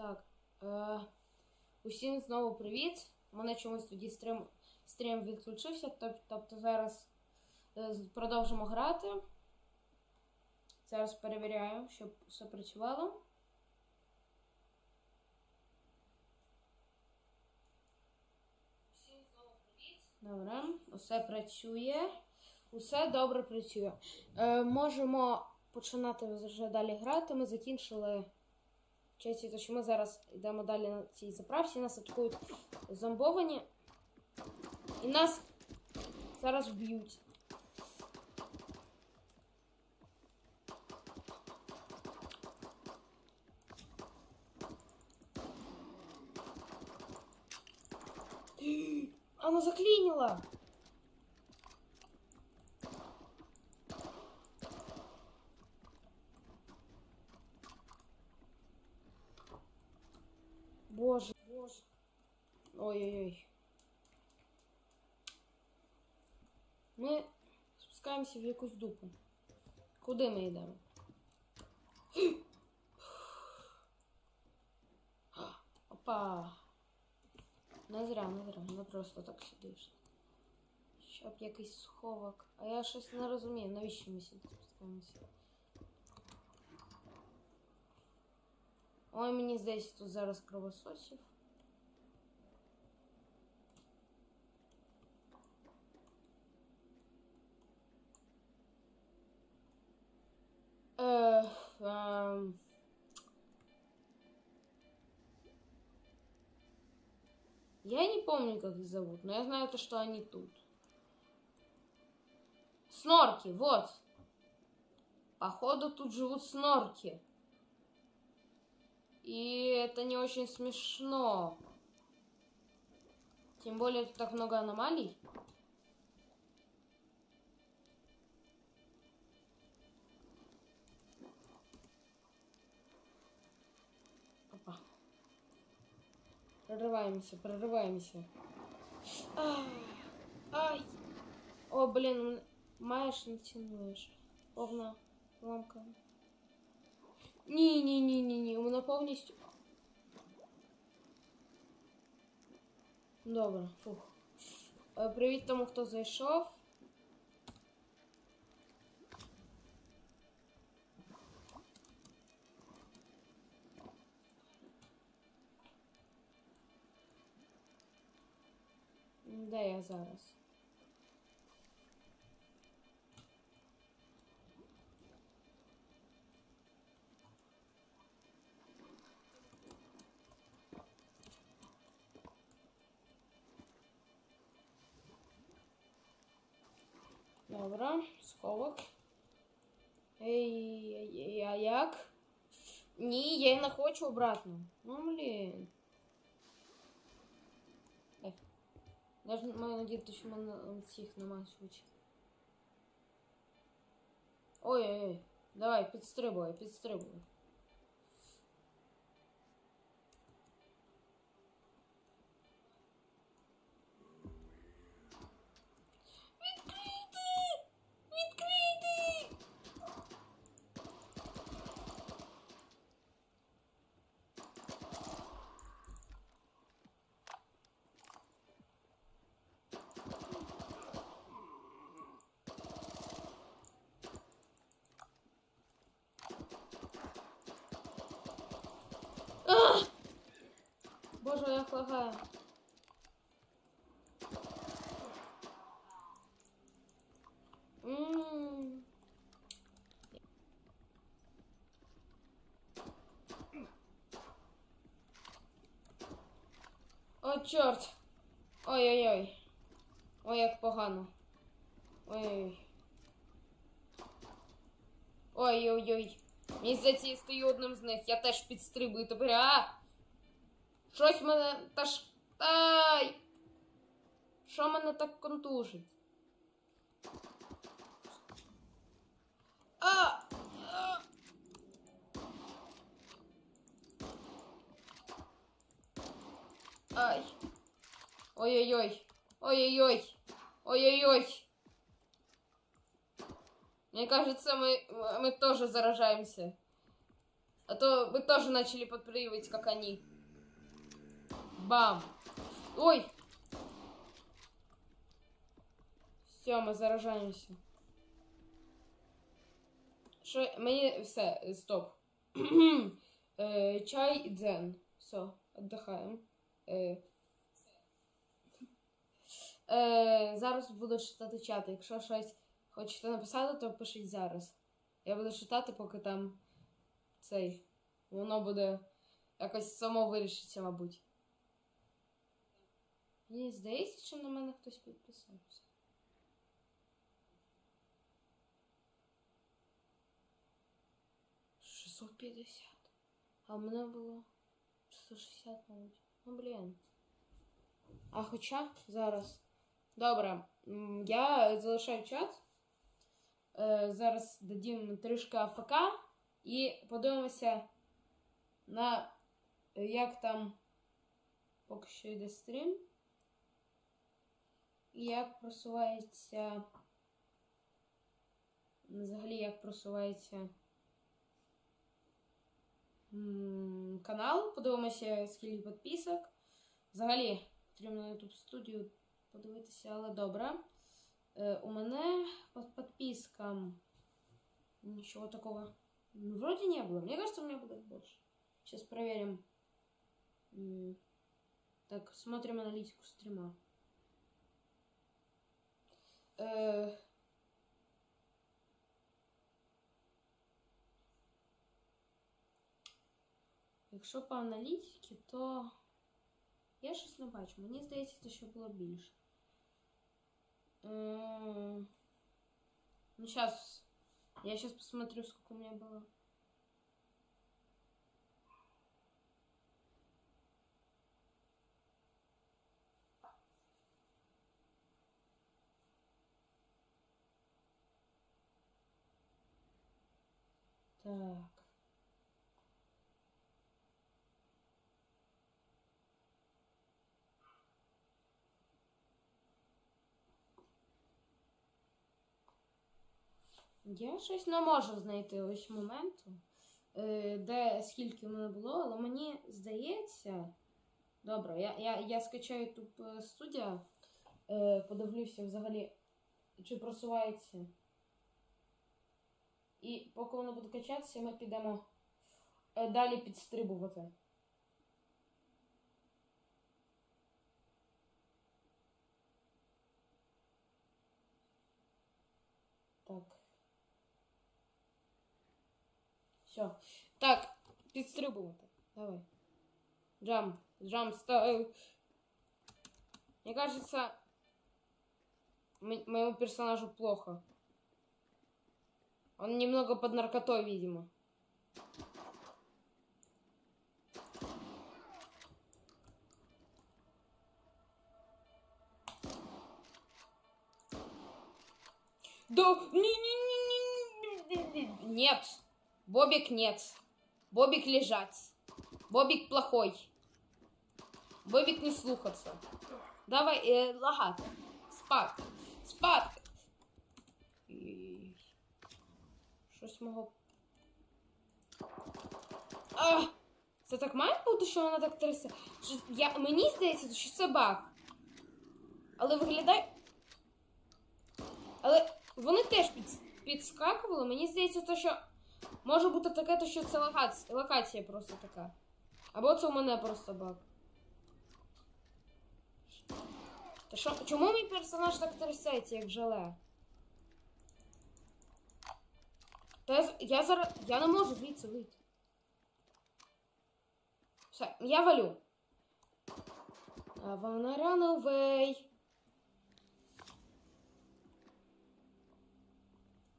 Так. Е, усім знову привіт. У мене чомусь тоді стрім, стрім відключився, тоб- тобто зараз е, продовжимо грати. Зараз перевіряю, щоб все працювало. Усім знову привіт. Добре, усе працює. Усе добре працює. Е, можемо починати вже далі грати. Ми закінчили Честь, то що ми зараз йдемо далі на цій заправці, нас атакують зомбовані. І нас зараз вб'ють. Она заклинила! Боже, боже. Ой-ой-ой. Ми спускаємося в якусь дупу. Куди ми йдемо? Опа. Не зря, не зря, не просто так сидиш. Щоб якийсь сховок. А я щось не розумію, навіщо ми сюди спускаємося? Ой, мені здається, тут зараз кровососів. Э, эм. Я не помню, как их зовут, но я знаю то, что они тут. Снорки, вот. Походу, тут живут снорки. И это не очень смешно. Тем более тут так много аномалий. Опа. Прорываемся, прорываемся. А, Ай! О, блин, маєш не цінуєш. Повна ламка. Ні, ні, ні, ні, ні. Вона повністю. Добре, фух. Е, Привіт тому, хто зайшов. Де я зараз? Добре, сховок. Ей, а як? Ні, я не хочу обратно. Ну, блін. Ех. Даже маю надію, що мене всіх немає швидше. Ой-ой-ой. Давай, підстрибуй, підстрибуй. Як лагає. М. О, чорт. Ой-ой-ой. Ой, як погано. Ой-ой. Ой-ой-ой. Мені здається, я стою одним з них. Я теж підстрибую тепер. А! Щось мене та ж. Ай! Що мене так контужить? А! А! Ай. Ой-ой-ой. Ой-ой-ой. Ой-ой-ой. Мне кажется, мы, мы тоже заражаемся. А то вы тоже начали подпрыгивать, как они. Бам. Ой. Все, мы заражаемся. Що, мені все, стоп. Е, чай і дзен. Все, віддихаємо. Е, е, зараз буду читати чат. Якщо щось хочете написати, то пишіть зараз. Я буду читати, поки там цей. Воно буде якось само вирішиться, мабуть. Мені здається, що на мене хтось підписався. Шістсот п'ятдесят. А в мене було 660, мабуть. Ну, блін. А хоча зараз. Добре. Я залишаю чат. Е, зараз дадім трішки АФК і подивимося на як там поки що йде стрім. Як просувається. Взагалі, як просувається канал. Подивимося, скільки підписок. Взагалі, потрібно на YouTube студію подивитися, але добре. Е, у мене по подпискам ничего такого вроде не было. Мне кажется, у меня будет больше. Сейчас проверим. Так, смотрим аналитику стрима. Э, Якщо по аналітиці, то я щось не бачу. Мені здається, це ще було більше. М, Ну, сейчас. Я сейчас посмотрю, сколько у меня было. Так. Я щось не можу знайти ось моменту, е, де скільки мене було, але мені здається. Добре, я, я, я скачаю YouTube студія, е, подивлюся взагалі, чи просувається. І поки воно буде качатися, ми підемо е, далі підстрибувати. Так. Все. Так, підстрибувати. Давай. Джамп. Джамп стайл. Мне кажется, мо- моему персонажу плохо. Он немного под наркотой, видимо. Да, не, не, не, не, не, не. Нет. Бобик нет. Бобик лежать. Бобик плохой. Бобик не слухаться. Давай, е, лагати. Спати. Спати. Щось мого. А! Це так має бути, що вона так трясе? Я... Мені здається, що це баг. Але виглядає. Але вони теж під... підскакували. Мені здається, то, що може бути таке, то що це локація, локація просто така. Або це у мене просто баг. Та що, чому мій персонаж так трясеться, як желе? Та я, зараз. Я не можу звідси вийти. Все, я валю. А вона run away.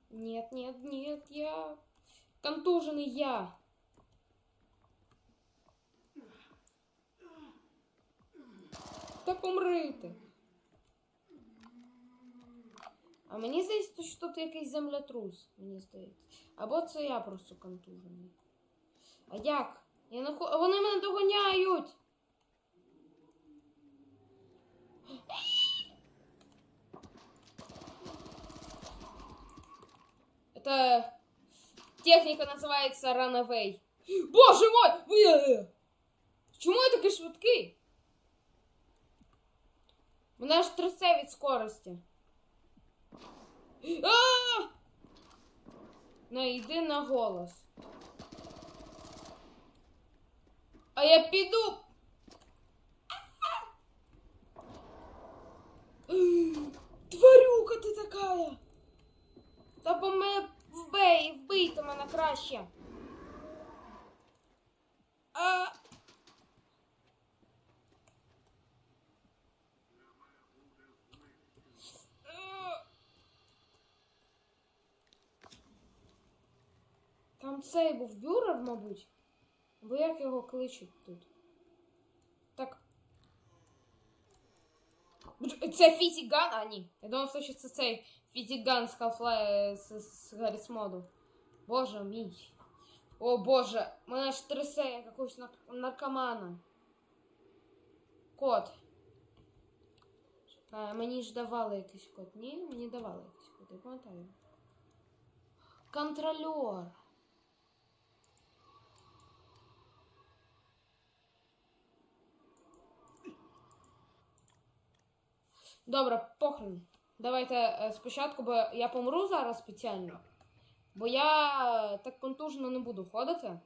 Нет, нет, нет, я... Контуженный я. Та помри ти. А мені здається, що тут якийсь землетрус, мені здається. Або це я просто контужений. А як? Я не хо... Вони мене доганяють! Это техника называется Runaway. Боже мой! Е! Чому я такий швидкий? Мене аж трясе від скорості. А! Йди на голос. А я піду. Тварюка ти такая. Та бо мене вбий, вбийте мене краще. Там цей був бюрер, мабуть. Бо як його кличуть тут? Так. Бдж- Це Фітіган? А, ні. Я думав, що це цей Фітіган з Half-Life з, з Гарріс моду. Боже мій. О боже, мене ж трясе як якогось нар- наркомана. Кот. А, мені ж давали якийсь код. Ні, мені давали якийсь код, я пам'ятаю. Контрольор. Добре, похрен. Давайте спочатку, бо я помру зараз спеціально. Бо я так контужено не буду ходити.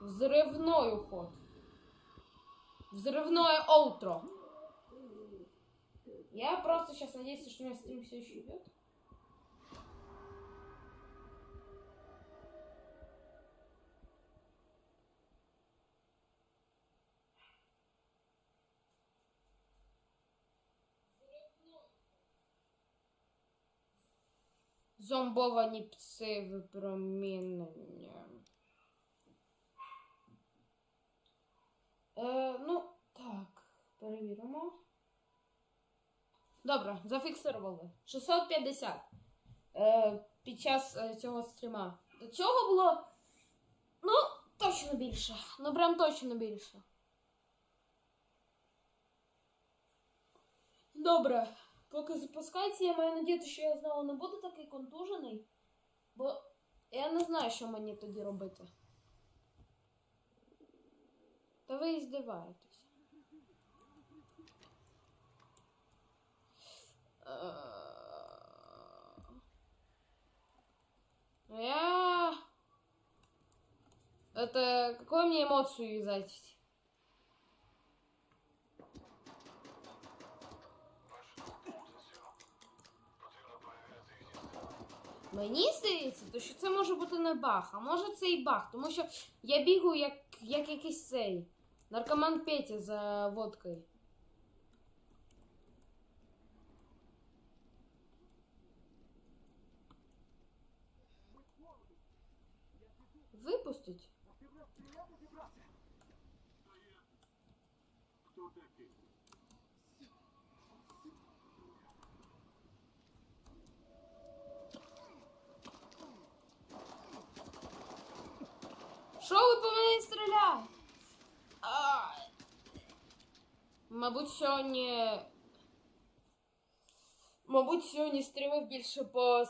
Взрывной ход. Взрывное outro. Я просто сейчас надеюсь, что у меня стрим все еще идет. Зомбовані пси випромінення. Е, ну, так, перевіримо. Добре, зафіксували. 650 е, під час е, цього стріма. До цього було. Ну, точно більше. Ну, прям точно більше. Добре. Поки запускається, я маю надію, що я знову не буду такий контужений. Бо я не знаю, що мені тоді робити. Та ви і здиваєтесь. Е, Я... Это какую мне эмоцию юзать? Мені здається, то що це може бути не баг, а може це і баг, тому що я бігаю як, як якийсь цей наркоман Петя за водкою. Випустить? Що ви по мені стріляєте? Мабуть, сьогодні. Мабуть, сьогодні стрімів більше по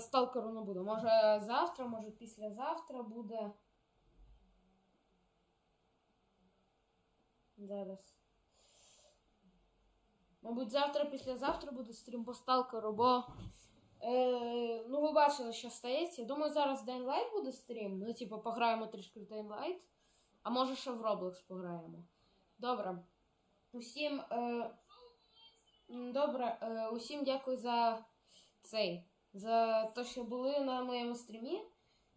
сталкеру не буду. Може завтра, може післязавтра буде. Зараз. Мабуть, завтра, післязавтра буде стрім по сталкеру, бо. Е, ну, ви бачили, що стається. Думаю, зараз Dying Light буде стрім. Ну, типу, пограємо трішки в Dying Light. А може ще в Roblox пограємо. Добре. Усім. Е, добре, е, усім дякую за цей. За те, що були на моєму стрімі.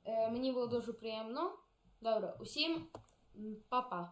Е, мені було дуже приємно. Добре, усім па-па.